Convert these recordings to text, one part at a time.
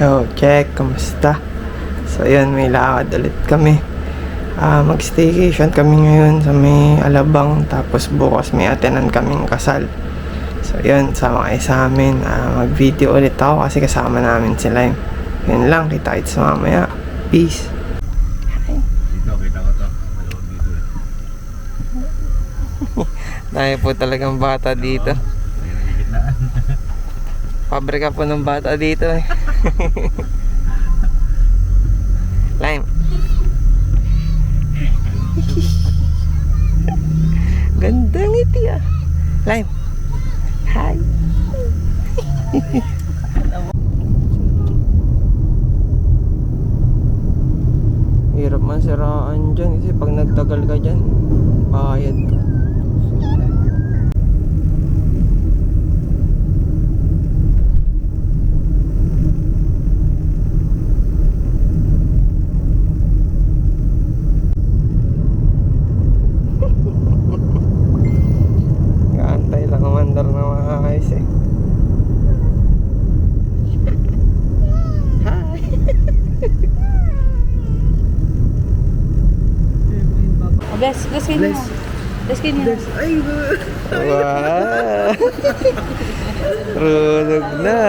Yo, check, kamusta? So, yun, may lakad ulit kami. Ah, mag-staycation kami ngayon sa may Alabang. Tapos bukas may atenan kaming kasal. So, yun, sama kayo sa amin. Ah, mag-video ulit ako kasi kasama namin sila. Yun lang, kita kits mamaya. Peace. Eh. Tayo po talagang bata dito. Pabrika po ng bata dito eh. Lime. Ganda ngiti ah. Lime. Hi. Hirap man siraan dyan kasi pag nagtagal ka dyan, bayad ka. Kaantay lang ang mandar na maayos eh. Bless, bless kayo Bless. Bless kayo niyo. Wow! Rulog na.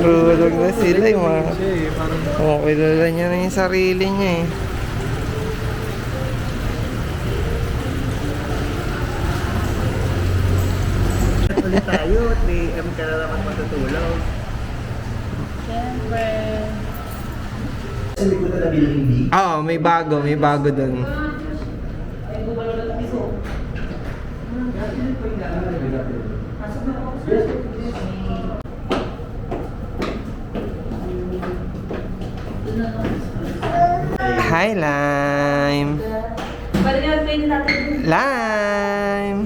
Rulog na sila yung mga... Oh, kilala niya na yung sarili niya eh. Ulit tayo, 3M ka na naman matutulaw. Siyempre. Sa likod na building B. Oo, may bago, may bago dun. Hi, Lime! Lime!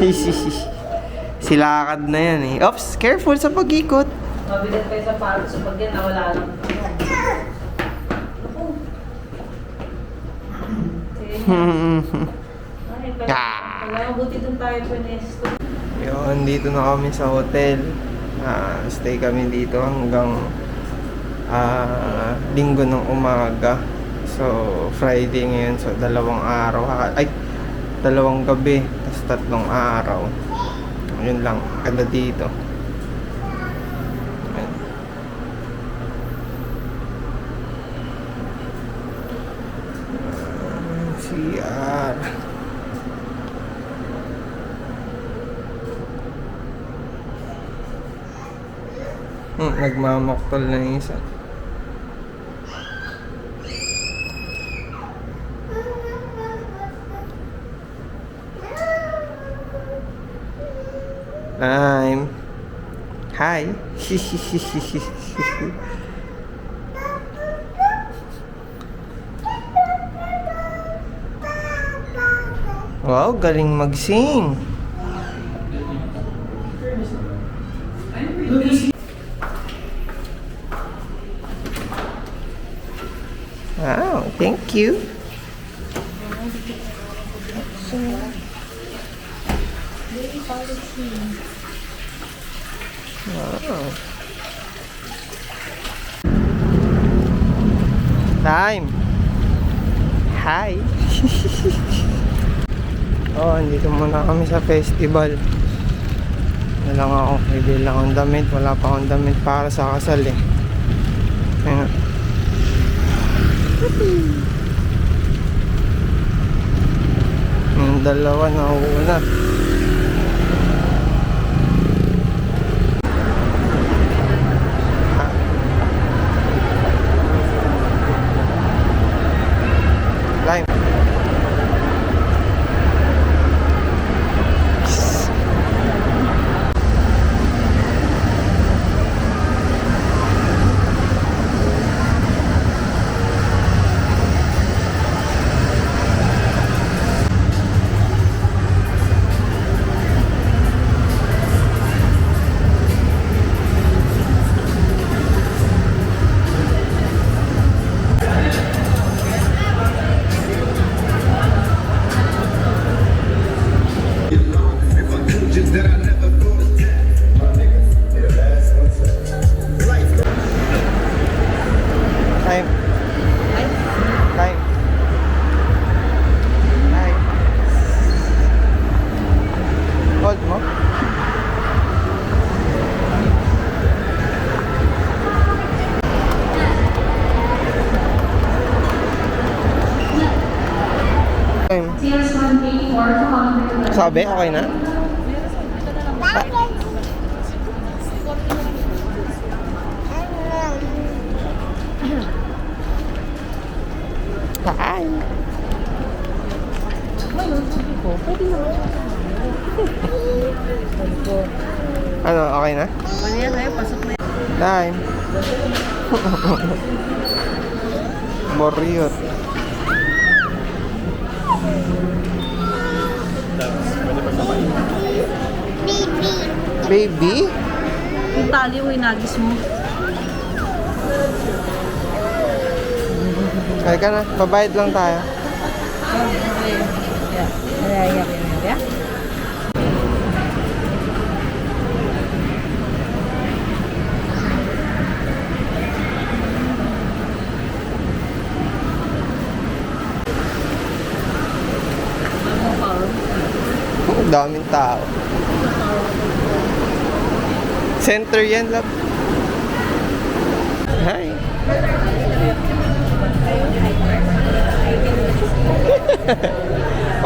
Silakad na yan eh. Oops, careful sa pag-ikot. Mabigat kayo sa park. So pag yan, nawala lang. Ay, pero Ah. wala buti dun tayo pwesto. Yun, dito na kami sa hotel. Ah, stay kami dito hanggang ah, linggo ng umaga. So, Friday ngayon. So, dalawang araw. Ay, dalawang gabi. Tapos tatlong araw. Yun lang. Ganda dito. Ayan. Ah, CR. Hmm, nagmamaktol na yung isa. Lime. Hi. wow, galing mag-sing. Wow, thank you. Wow. Time. Hi. oh, andito muna kami sa festival. Wala lang ako, bibili lang akong damit. Wala pa akong damit para sa kasal eh. Ayun. Yung dalawa na una. Pabe, okay na? Kain. Ano, okay na? Ano yan, pasok na. Time. Moriot. Baby? Yung tali yung inagis mo. Ay ka na, babayad lang tayo. Ang daming tao. Center yan, love. Hi.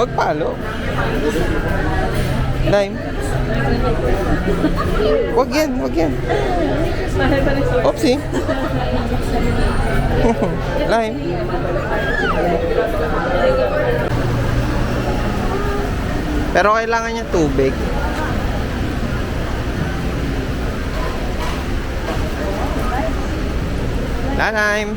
Huwag palo. Lime. Huwag yan, huwag yan. Oopsie. Lime. Pero kailangan niya tubig. Lime.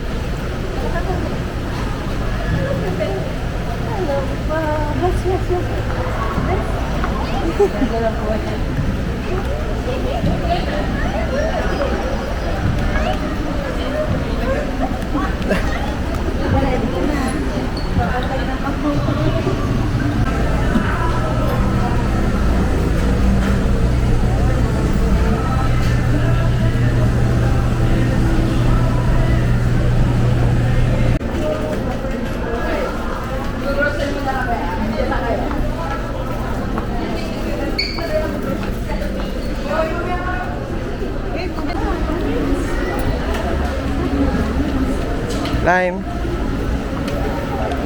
Lime.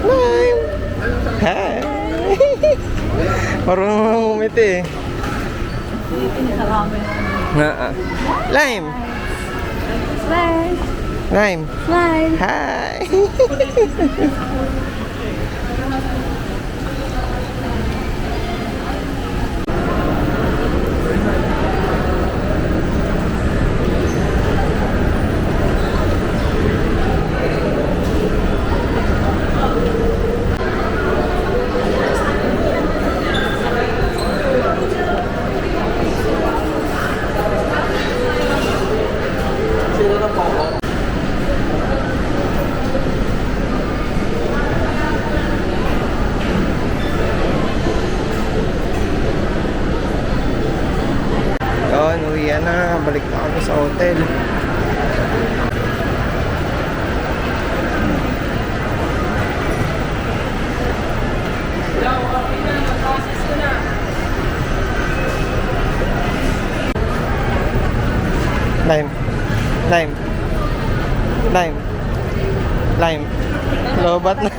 Lime. Hi. Marunong naman umiti eh. Nga ah. Lime. Slide! Lime. Slide! Hi. Yun, uwi na. Balik na kami sa hotel. Lime. Lime. Lime. Lime. Lobat na.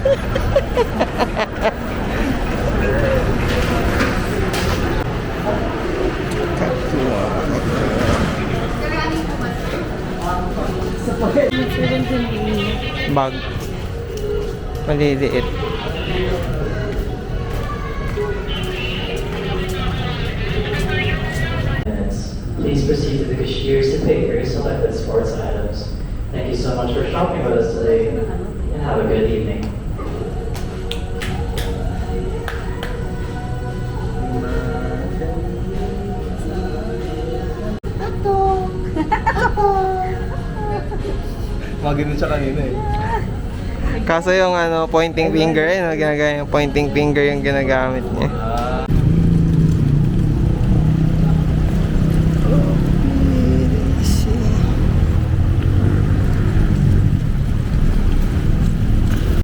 Bag. Maliliit. Please proceed pay for your selected sports items. Thank you so much for shopping with us today, and have a good evening. Magano siya kanina eh. Kaso yung ano, pointing finger, eh, no, ginagaya yung pointing finger yung ginagamit niya.